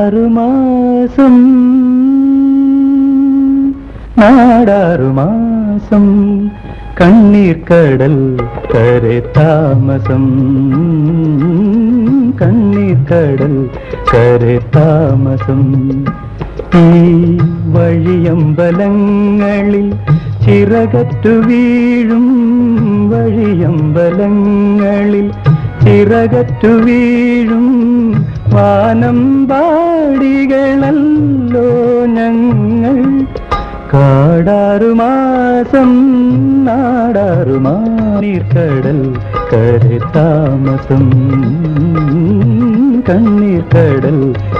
കാടാറുമാസം നാടാറുമാസം കണ്ണീർ കടൽ കരെ താമസം കണ്ണീർ കടൽ കരെ താമസം. ഈ വഴിയമ്പലങ്ങളിൽ ചിറകറ്റു വീഴും വഴിയമ്പലങ്ങളിൽ ചിറകറ്റു വീഴും വാനം പാടികളല്ലോ ഞങ്ങൾ. കാടാറുമാസം നാടാറുമാനീർക്കടൽ കരെ താമസം കണ്ണീർ കടൽ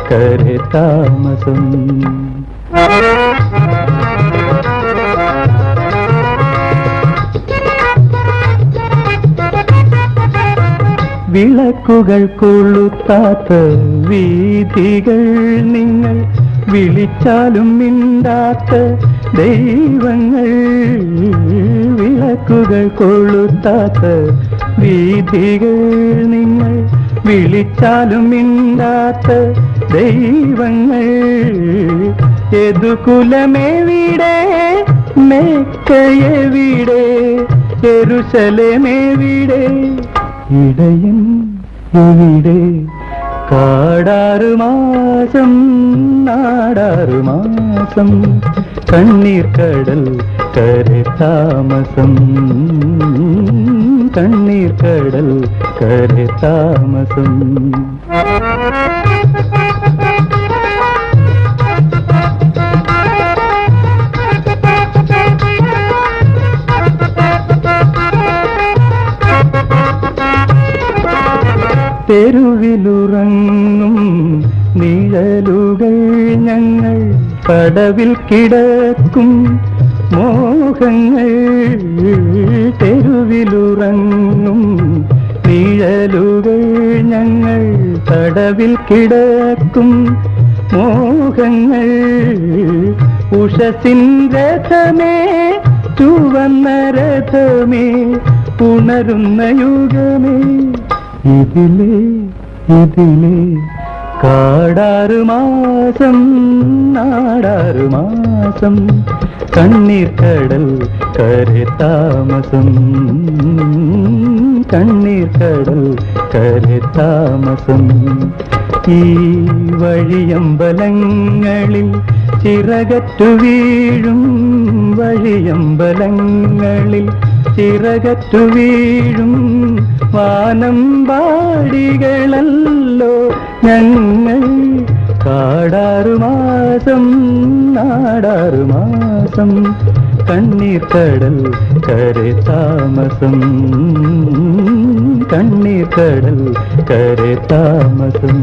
കരെ വിളക്കുകൾ കൊളുത്താത്ത വീതികൾ നിങ്ങൾ വിളിച്ചാലും മിണ്ടാത്ത ദൈവങ്ങൾ വിളക്കുകൾ കൊളുത്താത്ത വീതികൾ നിങ്ങൾ വിളിച്ചാലും മിണ്ടാത്ത ദൈവങ്ങൾ യദുകുലമെവിടെ മേക്കയെവിടെ എരുശലമെവിടെ ഇടയൻ ഇവിടെ കാടാറുമാസം നാടാറുമാസം കണ്ണീർ കടൽ കരെ താമസം കണ്ണീർ കടൽ കരെ താമസം തെരുവിലുറങ്ങും നിഴലുകൾ ഞങ്ങൾ കടവിൽ കിടക്കും. മോഹങ്ങൾ തെരുവിലുറങ്ങും നിഴലുകൾ ഞങ്ങൾ കടവിൽ കിടക്കും. മോഹങ്ങൾ ഉഷസിൻ രഥമേ ചുവന്ന രഥമേ ഉണരുന്ന യുഗമേ. ഇതിലേ ഇതിലേ കാടാറുമാസം നാടാറുമാസം കണ്ണീർ കടൽ കരെ താമസം. കണ്ണീർ കടൽ കരെ താമസം. ഈ വഴിയമ്പലങ്ങളിൽ ചിറകറ്റു വീഴും വഴിയമ്പലങ്ങളിൽ ചിറകറ്റു വീഴും വാനം പാടികളല്ലോ ഞങ്ങൾ. കാടാറുമാസം നാടാറുമാസം കണ്ണീർ കടൽ കരെ താമസം കണ്ണീർ കടൽ കരെ താമസം